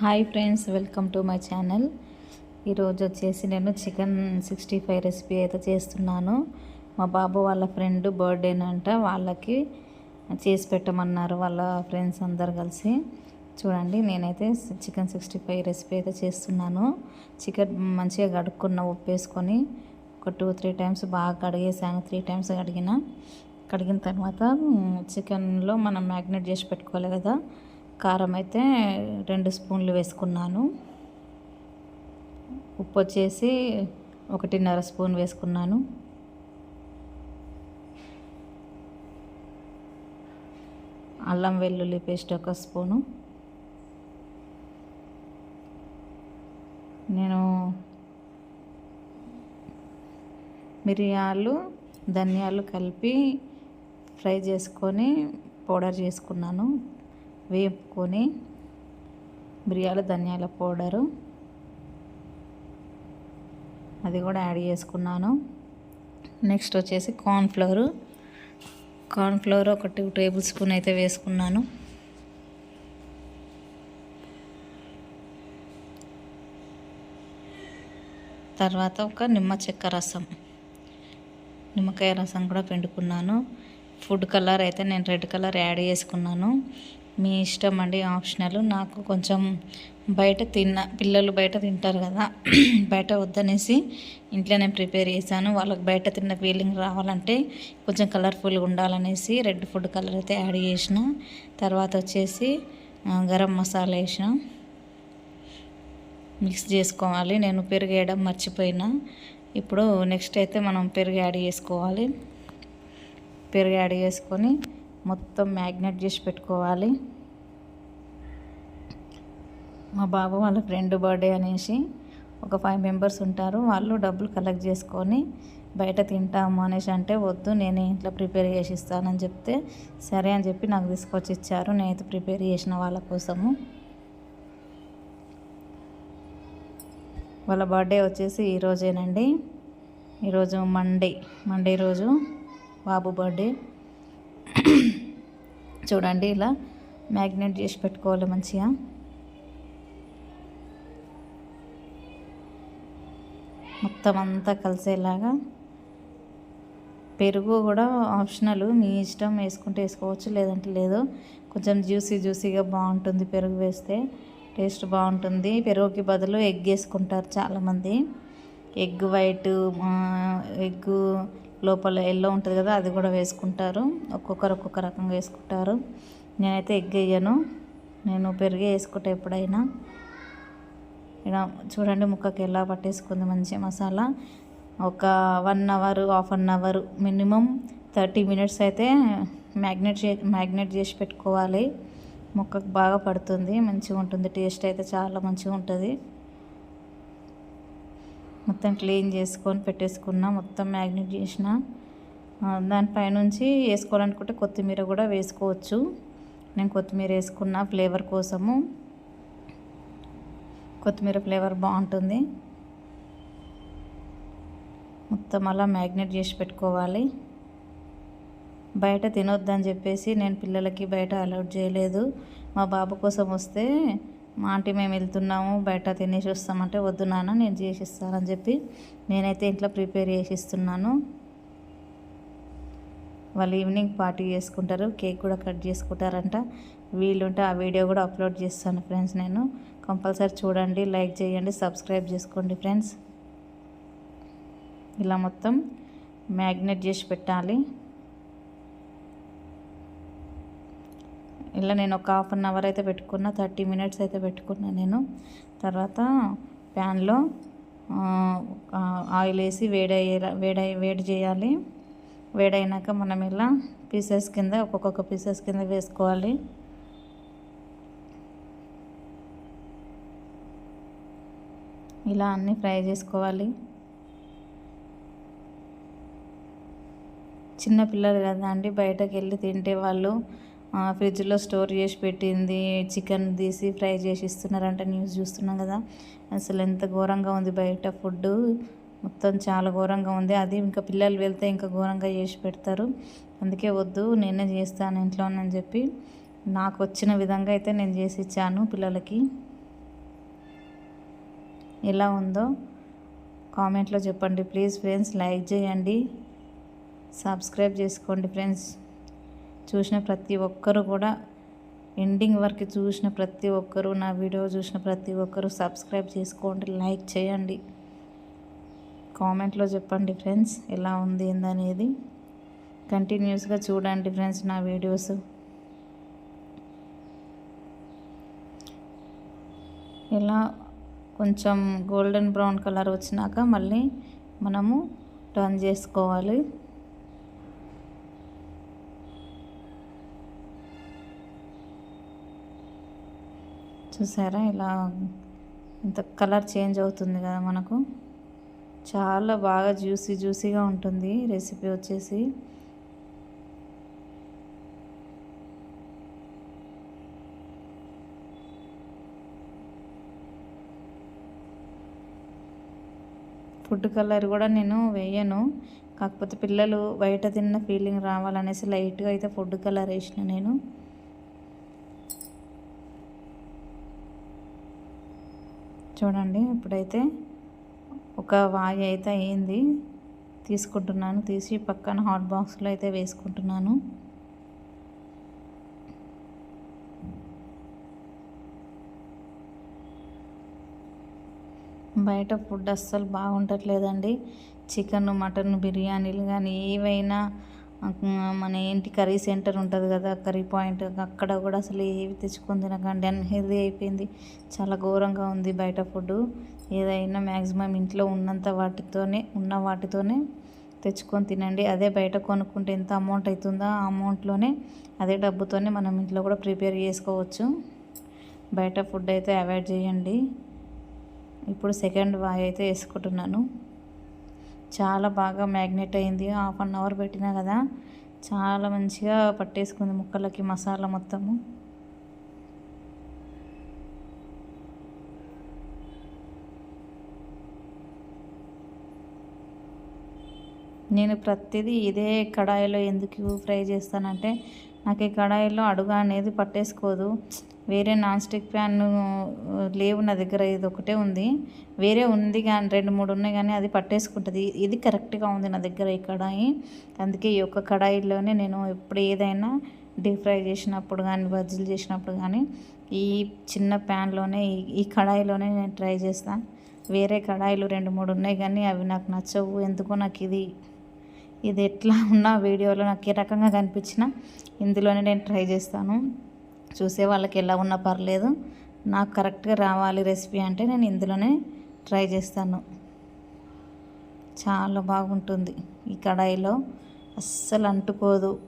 Hi friends welcome to my channel. ఈరోజు వచ్చేసి నేను చికెన్ సిక్స్టీ ఫైవ్ రెసిపీ అయితే చేస్తున్నాను. మా బాబు వాళ్ళ ఫ్రెండ్ బర్త్డేనంట వాళ్ళకి చేసి పెట్టమన్నారు వాళ్ళ ఫ్రెండ్స్ అందరు కలిసి. చూడండి నేనైతే చికెన్ సిక్స్టీ ఫైవ్ రెసిపీ అయితే చేస్తున్నాను. చికెన్ మంచిగా కడుక్కున్న ఉప్పు వేసుకొని ఒక టూ త్రీ టైమ్స్ బాగా కడిగేసాను. త్రీ టైమ్స్ కడిగిన. కడిగిన తర్వాత చికెన్లో మనం మ్యాగ్నేట్ చేసి పెట్టుకోవాలి కదా. కారం అయితే రెండు స్పూన్లు వేసుకున్నాను. ఉప్పు వచ్చేసి ఒకటిన్నర స్పూన్ వేసుకున్నాను. అల్లం వెల్లుల్లి పేస్ట్ ఒక స్పూను. నేను మిరియాలు ధనియాలు కలిపి ఫ్రై చేసుకొని పౌడర్ చేసుకున్నాను. వేపుకొని మిరియాలు ధనియాల పౌడరు అది కూడా యాడ్ చేసుకున్నాను. నెక్స్ట్ వచ్చేసి కార్న్ఫ్లవరు కార్న్ఫ్లవర్ ఒక టూ టేబుల్ స్పూన్ అయితే వేసుకున్నాను. తర్వాత ఒక నిమ్మ చెక్క రసం. నిమ్మకాయ రసం కూడా పిండుకున్నాను. ఫుడ్ కలర్ అయితే నేను రెడ్ కలర్ యాడ్ చేసుకున్నాను. మీ ఇష్టం అండి ఆప్షనల్. నాకు కొంచెం బయట తిన్న పిల్లలు బయట తింటారు కదా బయట వద్దనేసి ఇంట్లోనే ప్రిపేర్ చేశాను. వాళ్ళకి బయట తిన్న ఫీలింగ్ రావాలంటే కొంచెం కలర్ఫుల్గా ఉండాలనేసి రెడ్ ఫుడ్ కలర్ అయితే యాడ్ చేసిన. తర్వాత వచ్చేసి గరం మసాలా వేసిన. మిక్స్ చేసుకోవాలి. నేను పెరుగు వేయడం మర్చిపోయినా. ఇప్పుడు నెక్స్ట్ అయితే మనం పెరుగు యాడ్ చేసుకోవాలి. పెరుగు యాడ్ చేసుకొని మొత్తం మ్యాగ్నెట్ చేసి పెట్టుకోవాలి. మా బాబు వాళ్ళ ఫ్రెండ్ బర్త్డే అనేసి ఒక ఫైవ్ మెంబర్స్ ఉంటారు. వాళ్ళు డబ్బులు కలెక్ట్ చేసుకొని బయట తింటాము అనేసి అంటే వద్దు నేను ఇంట్లో ప్రిపేర్ చేసి ఇస్తానని చెప్తే సరే అని చెప్పి నాకు తీసుకొచ్చి ఇచ్చారు. నేనైతే ప్రిపేర్ చేసిన వాళ్ళ కోసము. వాళ్ళ బర్త్డే వచ్చేసి ఈరోజేనండి ఈరోజు మండే మండే రోజు బాబు బర్త్డే. చూడండి ఇలా మ్యాగ్నెట్ చేసి పెట్టుకోవాలి మంచిగా. మొత్తం అంతా కలిసేలాగా. పెరుగు కూడా ఆప్షనల్ మీ ఇష్టం వేసుకుంటే వేసుకోవచ్చు లేదంటే లేదు. కొంచెం జ్యూసీ జ్యూసీగా బాగుంటుంది పెరుగు వేస్తే. టేస్ట్ బాగుంటుంది. పెరుగుకి బదులు ఎగ్ వేసుకుంటారు చాలామంది. ఎగ్ వైట్ ఎగ్ లోపల ఎల్లో ఉంటుంది కదా అది కూడా వేసుకుంటారు. ఒక్కొక్కరు ఒక్కొక్క రకంగా వేసుకుంటారు. నేనైతే ఎగ్ వేయను. నేను పెరిగే వేసుకుంటా ఎప్పుడైనా. ఇలా చూడండి ముక్కకి ఎలా పట్టేసుకుంది మంచి మసాలా. ఒక one hour half an hour minimum thirty minutes అయితే మ్యాగ్నెట్ చే మ్యాగ్నెట్ చేసి పెట్టుకోవాలి. ముక్కకు బాగా పడుతుంది మంచిగా ఉంటుంది టేస్ట్ అయితే చాలా మంచిగా ఉంటుంది. మొత్తం క్లీన్ చేసుకొని పెట్టేసుకున్న మొత్తం మ్యాగ్నెట్ చేసిన. దానిపైనుంచి వేసుకోవాలనుకుంటే కొత్తిమీర కూడా వేసుకోవచ్చు. నేను కొత్తిమీర వేసుకున్న ఫ్లేవర్ కోసము. కొత్తిమీర ఫ్లేవర్ బాగుంటుంది. మొత్తం అలా మ్యాగ్నెట్ చేసి పెట్టుకోవాలి. బయట తినొద్దని చెప్పేసి నేను పిల్లలకి బయట అలౌట్ చేయలేదు. మా బాబు కోసం వస్తే మా ఆంటీ మేము వెళ్తున్నాము బయట తినేసి వస్తామంటే వద్దు నాన్న నేను చేసి ఇస్తానని చెప్పి నేనైతే ఇంట్లో ప్రిపేర్ చేసి ఇస్తున్నాను వాళ్ళు ఈవినింగ్ పార్టీ చేసుకుంటారు కేక్ కూడా కట్ చేసుకుంటారంట. వీలుంటే ఆ వీడియో కూడా అప్లోడ్ చేస్తాను ఫ్రెండ్స్ నేను. కంపల్సరీ చూడండి లైక్ చేయండి సబ్స్క్రైబ్ చేసుకోండి ఫ్రెండ్స్. ఇలా మొత్తం మ్యాగ్నెట్ చేసి పెట్టాలి. ఇలా నేను ఒక హాఫ్ అన్ అవర్ అయితే పెట్టుకున్నా థర్టీ మినిట్స్ అయితే పెట్టుకున్నా నేను. తర్వాత ప్యాన్లో ఆయిల్ వేసి వేడయ్యేలా వేడై వేడి చేయాలి. వేడైనాక మనం ఇలా పీసెస్ కింద ఒక్కొక్క పీసెస్ కింద వేసుకోవాలి. ఇలా అన్నీ ఫ్రై చేసుకోవాలి. చిన్న పిల్లలు కదా అండి బయటకు వెళ్ళి తింటే వాళ్ళు ఫ్రిడ్జ్లో స్టోర్ చేసి పెట్టింది చికెన్ తీసి ఫ్రై చేసి ఇస్తున్నారంట న్యూస్ చూస్తున్నాం కదా. అసలు ఎంత ఘోరంగా ఉంది బయట ఫుడ్. మొత్తం చాలా ఘోరంగా ఉంది. అది ఇంకా పిల్లలు వెళ్తే ఇంకా ఘోరంగా చేసి పెడతారు. అందుకే వద్దు నేనే చేస్తాను ఇంట్లోనని చెప్పి నాకు వచ్చిన విధంగా అయితే నేను చేసి ఇచ్చాను పిల్లలకి. ఎలా ఉందో కామెంట్లో చెప్పండి. ప్లీజ్ ఫ్రెండ్స్ లైక్ చేయండి. సబ్స్క్రైబ్ చేసుకోండి ఫ్రెండ్స్. చూసిన ప్రతి ఒక్కరు కూడా ఎండింగ్ వరకు చూసిన ప్రతి ఒక్కరు నా వీడియో చూసిన ప్రతి ఒక్కరు సబ్స్క్రైబ్ చేసుకోండి లైక్ చేయండి. కామెంట్లో చెప్పండి ఫ్రెండ్స్ ఎలా ఉంది ఏందనేది. కంటిన్యూస్గా చూడండి ఫ్రెండ్స్ నా వీడియోస్. ఇలా కొంచెం గోల్డెన్ బ్రౌన్ కలర్ వచ్చినాక మళ్ళీ మనము టర్న్ చేసుకోవాలి. చూసారా? ఇలా ఇంత కలర్ చేంజ్ అవుతుంది కదా మనకు. చాలా బాగా జ్యూసీ జ్యూసీగా ఉంటుంది రెసిపీ వచ్చేసి. ఫుడ్ కలర్ కూడా నేను వేయను. కాకపోతే పిల్లలు బయట తిన్న ఫీలింగ్ రావాలనేసి లైట్గా అయితే ఫుడ్ కలర్ వేసిన నేను. చూడండి ఇప్పుడైతే ఒక వాయి అయితే అయింది. తీసుకుంటున్నాను తీసి పక్కన హాట్ బాక్స్లో అయితే వేసుకుంటున్నాను. బయట ఫుడ్ అస్సలు బాగుండట్లేదండి చికెన్ మటన్ బిర్యానీలు కానీ ఏవైనా మన ఏంటి కర్రీ సెంటర్ ఉంటుంది కదా కర్రీ పాయింట్ అక్కడ కూడా అసలు ఏవి తెచ్చుకొని తినకండి. అన్హెల్దీ అయిపోయింది. చాలా ఘోరంగా ఉంది బయట ఫుడ్ ఏదైనా మ్యాక్సిమం ఇంట్లో ఉన్నంత వాటితోనే ఉన్న వాటితోనే తెచ్చుకొని తినండి. అదే బయట కొనుక్కుంటే ఎంత అమౌంట్ అవుతుందో ఆ అమౌంట్లోనే అదే డబ్బుతోనే మనం ఇంట్లో కూడా ప్రిపేర్ చేసుకోవచ్చు. బయట ఫుడ్ అయితే అవాయిడ్ చేయండి. ఇప్పుడు సెకండ్ వాయి అయితే వేసుకుంటున్నాను. చాలా బాగా మ్యాగ్నెట్ అయింది. హాఫ్ అన్ అవర్ పెట్టినా కదా చాలా మంచిగా పట్టేసుకుంది ముక్కలకి మసాలా మొత్తము. నేను ప్రతిదీ ఇదే కడాయిలో ఎందుకు ఫ్రై చేస్తానంటే నాకు ఈ కడాయిలో అడుగు అనేది పట్టేసుకోదు. వేరే నాన్ స్టిక్ ప్యాన్ లేవు నా దగ్గర ఇది ఒకటే ఉంది. వేరే ఉంది కానీ రెండు మూడు ఉన్నాయి కానీ అది పట్టేసుకుంటుంది. ఇది కరెక్ట్గా ఉంది నా దగ్గర ఈ కడాయి. అందుకే ఈ యొక్క కడాయిలోనే నేను ఎప్పుడు ఏదైనా డీప్ ఫ్రై చేసినప్పుడు కానీ బజ్జీలు చేసినప్పుడు కానీ ఈ చిన్న ప్యాన్లోనే ఈ కడాయిలోనే నేను ట్రై చేస్తాను వేరే కడాయిలు రెండు మూడు ఉన్నాయి కానీ అవి నాకు నచ్చవు. ఎందుకో నాకు ఇది ఇది ఎట్లా ఉన్నా వీడియోలో నాకు ఏ రకంగా కనిపించినా ఇందులోనే నేను ట్రై చేస్తాను. చూసే వాళ్ళకి ఎలా ఉన్నా పర్లేదు. నాకు కరెక్ట్గా రావాలి రెసిపీ అంటే నేను ఇందులోనే ట్రై చేస్తాను. చాలా బాగుంటుంది ఈ కడాయిలో. అస్సలు అంటుకోదు.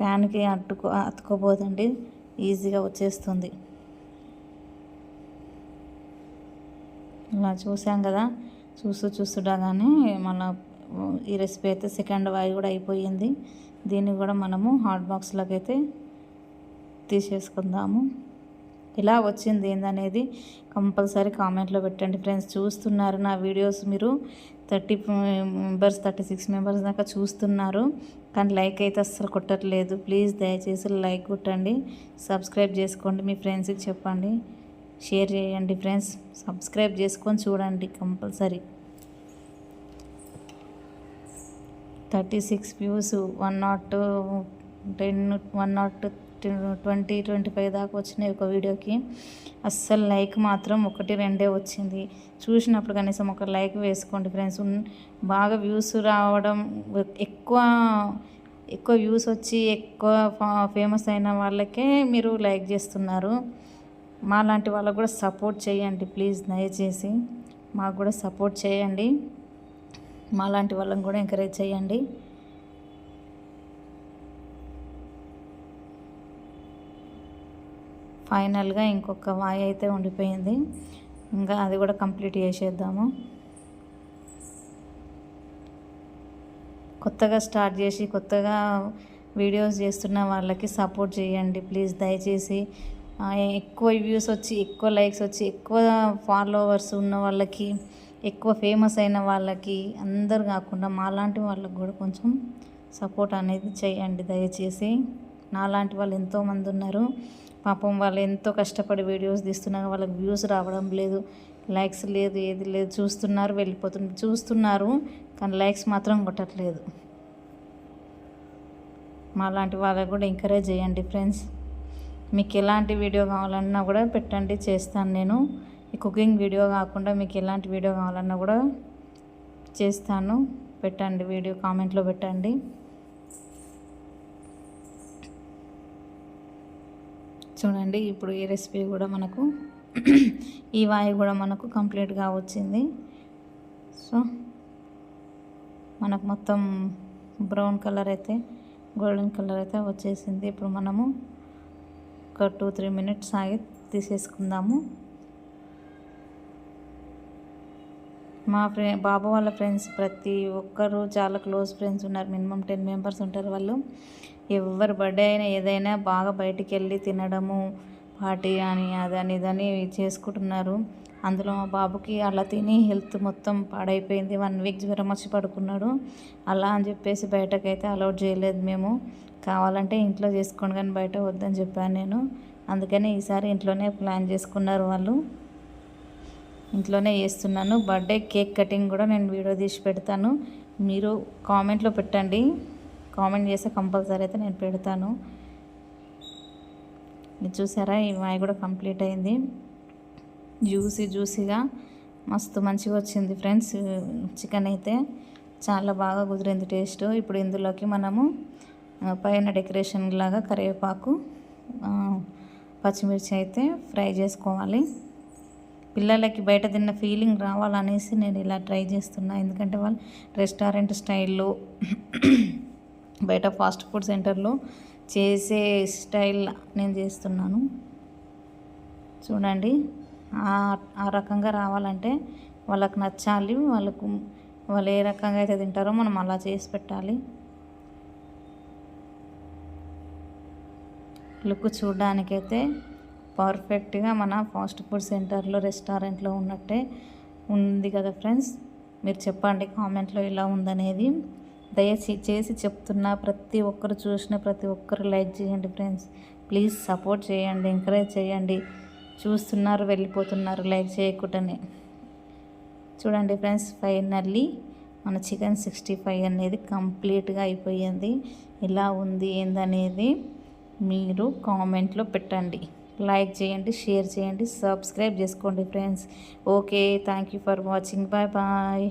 ప్యాన్కి అట్టుకో అతుకోపోదండి ఈజీగా వచ్చేస్తుంది. ఇలా చూసాం కదా. చూస్తూ చూస్తుండగానే మన ఈ రెసిపీ అయితే సెకండ్ వాయి కూడా అయిపోయింది. దీన్ని కూడా మనము హాట్ బాక్స్లోకి అయితే తీసేసుకుందాము. ఇలా వచ్చింది ఏందనేది కంపల్సరీ కామెంట్లో పెట్టండి. ఫ్రెండ్స్ చూస్తున్నారు నా వీడియోస్ మీరు. Thirty members thirty six members దాకా చూస్తున్నారు. కానీ లైక్ అయితే అస్సలు కొట్టట్లేదు. ప్లీజ్ దయచేసి లైక్ కొట్టండి. సబ్స్క్రైబ్ చేసుకోండి మీ ఫ్రెండ్స్కి చెప్పండి. షేర్ చేయండి ఫ్రెండ్స్. సబ్స్క్రైబ్ చేసుకొని చూడండి compulsory. Thirty six views one not ten one not twenty twenty five దాకా వచ్చినాయి ఒక వీడియోకి. అస్సలు లైక్ మాత్రం ఒకటి రెండే వచ్చింది. చూసినప్పుడు కనీసం ఒక లైక్ వేసుకోండి ఫ్రెండ్స్. బాగా వ్యూస్ రావడం ఎక్కువ ఎక్కువ వ్యూస్ వచ్చి ఎక్కువ ఫేమస్ అయిన వాళ్ళకే మీరు లైక్ చేస్తున్నారు. మా లాంటి వాళ్ళకు కూడా సపోర్ట్ చేయండి ప్లీజ్ దయచేసి. మాకు కూడా సపోర్ట్ చేయండి. మా లాంటి వాళ్ళని కూడా ఎంకరేజ్ చేయండి. ఫైనల్గా ఇంకొక వాయి అయితే ఉండిపోయింది. ఇంకా అది కూడా కంప్లీట్ చేసేద్దాము. కొత్తగా స్టార్ట్ చేసి కొత్తగా వీడియోస్ చేస్తున్న వాళ్ళకి సపోర్ట్ చేయండి. ప్లీజ్ దయచేసి ఎక్కువ వ్యూస్ వచ్చి ఎక్కువ లైక్స్ వచ్చి ఎక్కువ ఫాలోవర్స్ ఉన్న వాళ్ళకి ఎక్కువ ఫేమస్ అయిన వాళ్ళకి అందరు కాకుండా మాలాంటి వాళ్ళకి కూడా కొంచెం సపోర్ట్ అనేది చేయండి దయచేసి. నాలాంటి వాళ్ళు ఎంతోమంది ఉన్నారు. పాపం వాళ్ళు ఎంతో కష్టపడి వీడియోస్ తీస్తున్నారు వాళ్ళకి వ్యూస్ రావడం లేదు. లైక్స్ లేదు ఏది లేదు. చూస్తున్నారు వెళ్ళిపోతున్నారు చూస్తున్నారు కానీ లైక్స్ మాత్రం కొట్టట్లేదు. మాలాంటి వాళ్ళకు వాళ్ళకి కూడా ఎంకరేజ్ చేయండి ఫ్రెండ్స్ మీకు ఎలాంటి వీడియో కావాలన్నా కూడా పెట్టండి చేస్తాను నేను. ఈ కుకింగ్ వీడియో కాకుండా మీకు ఎలాంటి వీడియో కావాలన్నా కూడా చేస్తాను. పెట్టండి వీడియో కామెంట్లో పెట్టండి. చూడండి ఇప్పుడు ఈ రెసిపీ కూడా మనకు ఈ వాయి కూడా మనకు కంప్లీట్గా వచ్చింది. సో మనకు మొత్తం బ్రౌన్ కలర్ అయితే గోల్డెన్ కలర్ అయితే వచ్చేసింది. ఇప్పుడు మనము ఒక టూ త్రీ మినిట్స్ ఆగి తీసేసుకుందాము. మా ఫ్రె బాబు వాళ్ళ ఫ్రెండ్స్ ప్రతి ఒక్కరు చాలా క్లోజ్ ఫ్రెండ్స్ ఉన్నారు. మినిమం టెన్ మెంబర్స్ ఉంటారు వాళ్ళు. ఎవరి బర్త్డే అయినా ఏదైనా బాగా బయటికి వెళ్ళి తినడము పార్టీ అని అదని ఇదని చేసుకుంటున్నారు. అందులో మా బాబుకి అలా తిని హెల్త్ మొత్తం పాడైపోయింది. వన్ వీక్ జ్వరం వచ్చి పడుకున్నాడు. అలా అని చెప్పేసి బయటకైతే అలౌట్ చేయలేదు మేము. కావాలంటే ఇంట్లో చేసుకోండి కానీ బయట వద్దని చెప్పాను నేను. అందుకని ఈసారి ఇంట్లోనే ప్లాన్ చేసుకున్నారు వాళ్ళు. ఇంట్లోనే చేస్తున్నాను. బర్త్డే కేక్ కటింగ్ కూడా నేను వీడియో తీసి పెడతాను. మీరు కామెంట్లో పెట్టండి. కామెంట్ చేస్తే కంపల్సరీ అయితే నేను పెడతాను. ఇది చూసారా? ఈ మాయ కూడా కంప్లీట్ అయింది. జ్యూసీ జ్యూసీగా మస్తు మంచిగా వచ్చింది ఫ్రెండ్స్. చికెన్ అయితే చాలా బాగా కుదిరింది టేస్ట్. ఇప్పుడు ఇందులోకి మనము పైన డెకరేషన్ లాగా కరివేపాకు పచ్చిమిర్చి అయితే ఫ్రై చేసుకోవాలి. పిల్లలకి బయట తిన్న ఫీలింగ్ రావాలనేసి నేను ఇలా ట్రై చేస్తున్నా. ఎందుకంటే వాళ్ళు రెస్టారెంట్ స్టైల్లో బయట ఫాస్ట్ ఫుడ్ సెంటర్లో చేసే స్టైల్ నేను చేస్తున్నాను. చూడండి ఆ- రకంగా రావాలంటే వాళ్ళకు నచ్చాలి వాళ్ళకు వాళ్ళు ఏ రకంగా అయితే తింటారో మనం అలా చేసి పెట్టాలి. లుక్ చూడడానికైతే పర్ఫెక్ట్గా మన ఫాస్ట్ ఫుడ్ సెంటర్లో రెస్టారెంట్లో ఉన్నట్టే ఉంది కదా ఫ్రెండ్స్? మీరు చెప్పండి కామెంట్లో ఇలా ఉందనేది. దయచేసి చెప్తున్నా ప్రతి ఒక్కరు చూసిన ప్రతి ఒక్కరు లైక్ చేయండి ఫ్రెండ్స్. ప్లీజ్ సపోర్ట్ చేయండి ఎంకరేజ్ చేయండి. చూస్తున్నారు వెళ్ళిపోతున్నారు లైక్ చేయకుండానే. చూడండి ఫ్రెండ్స్ ఫైనల్లీ మన చికెన్ సిక్స్టీ ఫైవ్ అనేది కంప్లీట్గా అయిపోయింది. ఎలా ఉంది ఏందనేది మీరు కామెంట్లో పెట్టండి. లైక్ చేయండి షేర్ చేయండి సబ్స్క్రైబ్ చేసుకోండి friends. Okay thank you for watching. Bye bye.